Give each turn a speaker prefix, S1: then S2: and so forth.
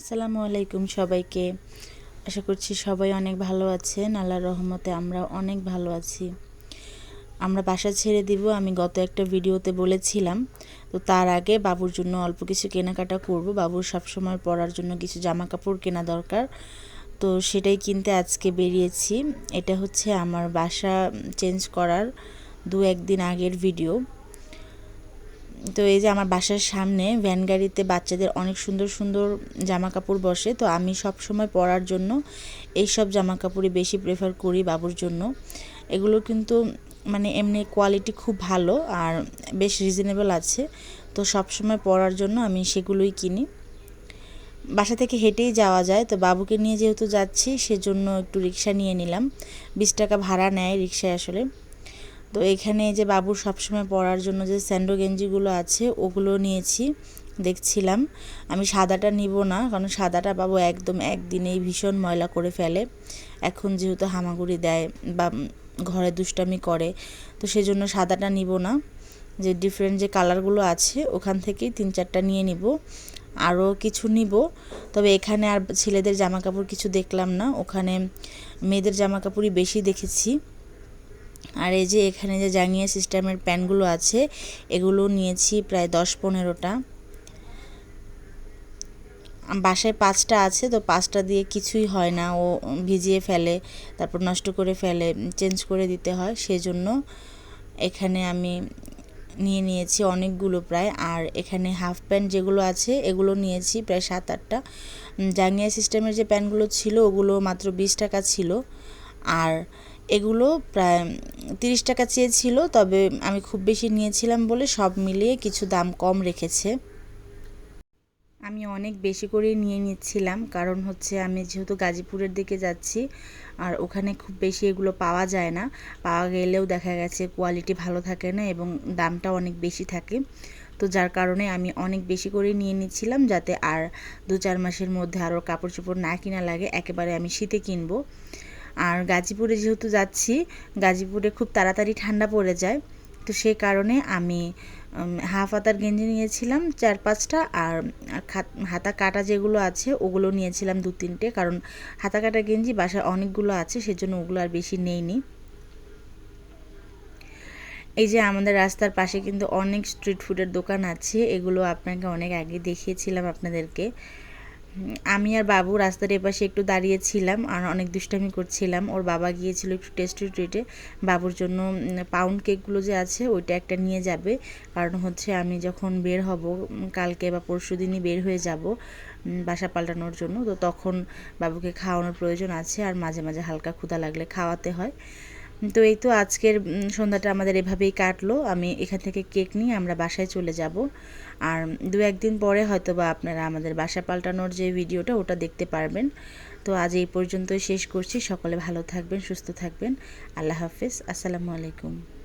S1: আসসালামু আলাইকুম সবাইকে। আশা করছি সবাই অনেক ভালো আছেন। আল্লাহর রহমতে আমরা অনেক ভালো আছি। আমরা বাসা ছেড়ে দিব, আমি গত একটা ভিডিওতে বলেছিলাম। তো তার আগে বাবুর জন্য অল্প কিছু কেনাকাটা করব। বাবুর সবসময় পরার জন্য কিছু জামা কাপড় কেনা দরকার। তো সেটাই কিনতে আজকে বেরিয়েছি। এটা হচ্ছে আমার বাসা চেঞ্জ করার দু একদিন আগের ভিডিও তো এই যে আমার বাসার সামনে ভ্যান গাড়িতে বাচ্চাদের অনেক সুন্দর সুন্দর জামা কাপড় বসে, তো আমি সব সময় পরার জন্য এই সব জামা কাপড়ই বেশি প্রেফার করি বাবুর জন্য। এগুলো কিন্তু মানে এমনি কোয়ালিটি খুব ভালো আর বেশ রিজনেবল আছে, তো সব সময় পরার জন্য আমি সেগুলোই কিনি। বাসা থেকে হেঁটেই যাওয়া যায়, তো বাবুকে নিয়ে যেহেতু যাচ্ছি, সেজন্য একটু রিক্সা নিয়ে নিলাম। বিশ টাকা ভাড়া নেয় রিক্সায় আসলে। তো এখানে যে বাবুর সবসময় পরার জন্য যে স্যান্ডো গেঞ্জিগুলো আছে, ওগুলো নিয়েছি, দেখছিলাম। আমি সাদাটা নিব না, কারণ সাদাটা বাবু একদম একদিনেই ভীষণ ময়লা করে ফেলে। এখন যেহেতু হামাগুড়ি দেয় বা ঘরে দুষ্টামি করে, তো সেজন্য সাদাটা নিব না। যে ডিফারেন্ট যে কালারগুলো আছে, ওখান থেকেই তিন চারটা নিয়ে নিব। আরও কিছু নিব, তবে এখানে আর ছেলেদের জামা কাপড় কিছু দেখলাম না। ওখানে মেয়েদের জামা কাপড়ই বেশি দেখেছি। আর এই যে এখানে যে জাঙ্গিয়া সিস্টেমের প্যানগুলো আছে, এগুলো নিয়েছি প্রায় দশ পনেরোটা। বাসায় পাঁচটা আছে তো পাঁচটা দিয়ে কিছুই হয় না। ও ভিজিয়ে ফেলে, তারপর নষ্ট করে ফেলে, চেঞ্জ করে দিতে হয়। সেজন্য এখানে আমি নিয়ে নিয়েছি অনেকগুলো প্রায়। আর এখানে হাফ প্যান্ট যেগুলো আছে, এগুলো নিয়েছি প্রায় সাত আটটা। জাঙ্গিয়া সিস্টেমের যে প্যান্টগুলো ছিল, ওগুলো মাত্র বিশ টাকা ছিল। আর এগুলো প্রায় তিরিশ টাকা চেয়েছিল, তবে আমি খুব বেশি নিয়েছিলাম বলে সব মিলিয়ে কিছু দাম কম রেখেছে। আমি অনেক বেশি করে নিয়ে নিচ্ছিলাম, কারণ হচ্ছে আমি যেহেতু গাজীপুরের দিকে যাচ্ছি, আর ওখানে খুব বেশি এগুলো পাওয়া যায় না। পাওয়া গেলেও দেখা গেছে কোয়ালিটি ভালো থাকে না এবং দামটা অনেক বেশি থাকে। তো যার কারণে আমি অনেক বেশি করে নিয়ে নিচ্ছিলাম যাতে আর দু চার মাসের মধ্যে আরও কাপড় চোপড় না কিনা লাগে, একেবারে আমি শীতে কিনবো। আর গাজীপুরে যেহেতু যাচ্ছি, গাজীপুরে খুব তাড়াতাড়ি ঠান্ডা পড়ে যায়। তো সেই কারণে আমি হাফ হাতার গেঞ্জি নিয়েছিলাম চার পাঁচটা আর হাতা কাটা যেগুলো আছে ওগুলো নিয়েছিলাম দু তিনটে। কারণ হাতা কাটা গেঞ্জি বাসায় অনেকগুলো আছে, সেজন্য ওগুলো আর বেশি নেইনি। এই যে আমাদের রাস্তার পাশে কিন্তু অনেক স্ট্রিট ফুডের দোকান আছে, এগুলো আপনাকে অনেক আগে দেখিয়েছিলাম আপনাদেরকে। আমি আর বাবু রাস্তার এপাশে একটু দাঁড়িয়েছিলাম আর অনেক দুষ্টামি করছিলাম। ওর বাবা গিয়েছিল একটু টেস্টি ট্রিটে বাবুর জন্য পাউন্ড কেকগুলো যে আছে, ওইটা একটা নিয়ে যাবে। কারণ হচ্ছে আমি যখন বের হব কালকে বা পরশু দিনই বের হয়ে যাব বাসা পাল্টানোর জন্য। তো তখন বাবুকে খাওয়ানোর প্রয়োজন আছে আর মাঝে মাঝে হালকা ক্ষুধা লাগলে খাওয়াতে হয়। তো এই তো আজকের সন্ধ্যাটা আমাদের এভাবেই কাটলো। আমি এখান থেকে কেক নিয়ে আমরা বাসায় চলে যাব। আর দু একদিন পরে হয়তো বা আপনারা আমাদের বাসা পাল্টানোর যে ভিডিওটা, ওটা দেখতে পারবেন। তো আজ এই পর্যন্তই শেষ করছি। সকলে ভালো থাকবেন, সুস্থ থাকবেন। আল্লাহ হাফিজ। আসসালামু আলাইকুম।